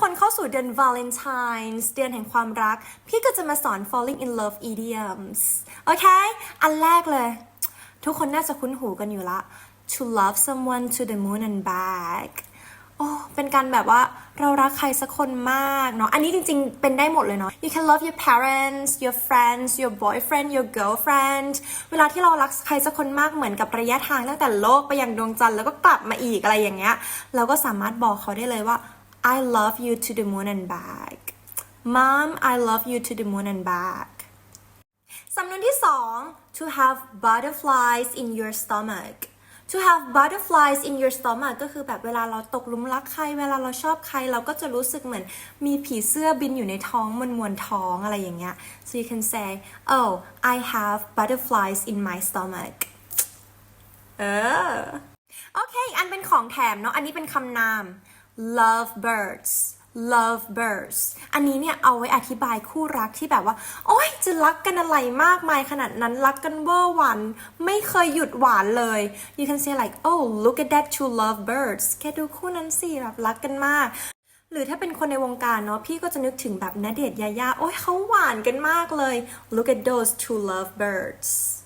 คนเข้าสู่เดือน Valentine's เดือนแห่งความรัก พี่ก็จะมาสอน falling in love idioms โอเค อันแรกเลย ทุกคนน่าจะคุ้นหูกันอยู่ละ to love someone to the moon and back โอ้ เป็นการแบบว่าเรารักใครสักคนมากเนาะ อันนี้จริงๆ เป็นได้หมดเลยเนาะ you can love your parents your friends your boyfriend your girlfriend เวลาที่เรารักใครสักคนมากเหมือนกับระยะทางตั้งแต่โลกไปยังดวงจันทร์แล้วก็กลับมาอีกอะไรอย่างเงี้ย เราก็สามารถบอกเขาได้เลยว่า I love you to the moon and back mom I love you to the moon and back สำนวนที่สอง to have butterflies in your stomach to have butterflies in your stomach ก็คือแบบเวลาเราตกหลุมรักใคร เวลาเราชอบใคร เราก็จะรู้สึกเหมือนมีผีเสื้อบินอยู่ในท้องมวลมวลท้องอะไรอย่างเงี้ย so you can say oh I have butterflies in my stomach เออ โอเค อันเป็นของแถมเนาะ อันนี้เป็นคำนาม love birds love birds อันนี้เนี่ยเอาไว้อธิบายคู่รักที่แบบว่า โอ๊ยจะรักกันอะไรมากมายขนาดนั้นรักกันเวอร์หวานไม่เคยหยุดหวานเลย you can say like oh look at that two love birds แค่ดูคู่นั้นสิแบบรักกันมากหรือถ้าเป็นคนในวงการเนาะพี่ก็จะนึกถึงแบบณเดชน์ยายาโอ๊ยเขาหวานกันมากเลย look at those two love birds